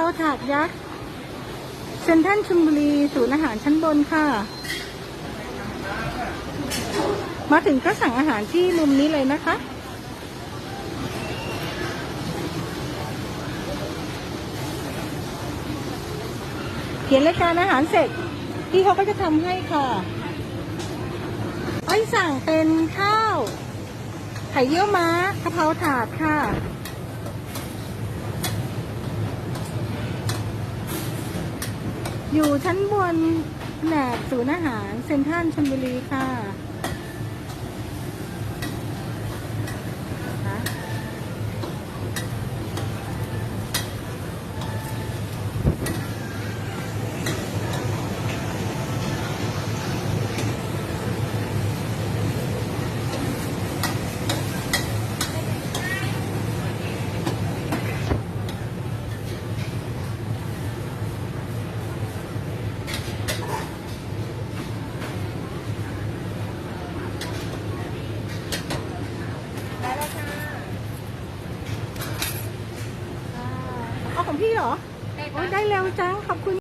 าถาดยักษ์เซนทรัลชลบุรีศูนย์อาหารชั้นบนค่ะ มาถึงก็สั่งอาหารที่มุมนี้เลยนะคะเขียนรายการอาหารเสร็จพี่เขาก็จะทำให้ค่ะอ้อสั่งเป็นข้าว ไข่เยี่ยวม้ากะเพราถาดค่ะ อยู่ชั้นบนแผนกศูนย์อาหารเซ็นทรัลชลบุรีค่ะนะคะ เอาของพี่เหรอได้โอ้ยได้เร็วจังขอบคุณ